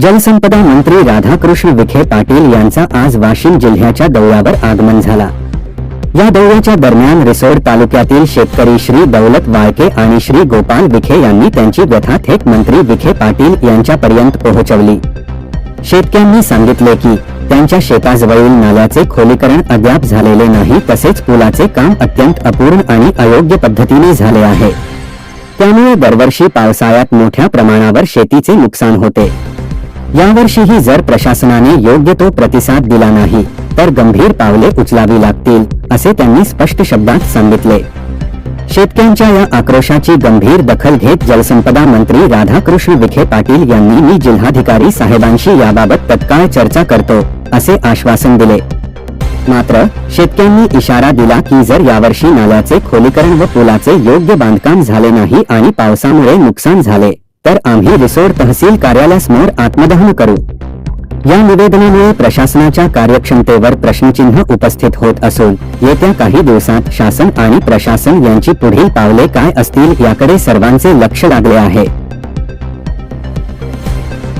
जलसंपदा मंत्री राधाकृष्ण विखे पाटील यांचा आज वाशिम जिल्ह्याच्या दौऱ्यावर आगमन झाला. या दौऱ्याच्या दरम्यान रिसोड तालुक्यातील शेतकरी श्री दौलत वाळके आणि श्री गोपाल विखे यांनी त्यांची व्यथा थेट मंत्री विखे पाटील यांच्यापर्यंत पोहोचवली. शेतकऱ्यांनी सांगितले की त्यांच्या शेताजवळील नाल्याचे खोलीकरण अद्याप झालेले नाही तसेच पुलाचे काम अत्यंत अपूर्ण आणि अयोग्य पद्धतीने झाले आहे. त्यामुळे दरवर्षी पावसाळ्यात मोठ्या प्रमाणावर शेतीचे नुकसान होते. यावर्षीही जर प्रशासनाने योग्य तो प्रतिसाद दिला नाही तर गंभीर पावले उचलावी लागतील असे त्यांनी स्पष्ट शब्दात सांगितले. शेतकऱ्यांच्या या आक्रोशाची गंभीर दखल घेत जलसंपदा मंत्री राधाकृष्ण विखे पाटील यांनी मी जिल्हाधिकारी साहेबांशी याबाबत तत्काळ चर्चा करतो असे आश्वासन दिले. मात्र शेतकऱ्यांनी इशारा दिला की जर यावर्षी नाल्याचे खोलीकरण व पुलाचे योग्य बांधकाम झाले नाही आणि पावसामुळे नुकसान झाले तर आम्ही रिसोड तहसील कार्यालयासमोर आत्मदहन करू. या निवेदनामुळे प्रशासनाच्या कार्यक्षमतेवर प्रश्नचिन्ह उपस्थित होत असून येत्या काही दिवसात शासन आणि प्रशासन यांची पुढील पावले काय असतील याकडे सर्वांचे लक्ष लागले आहे.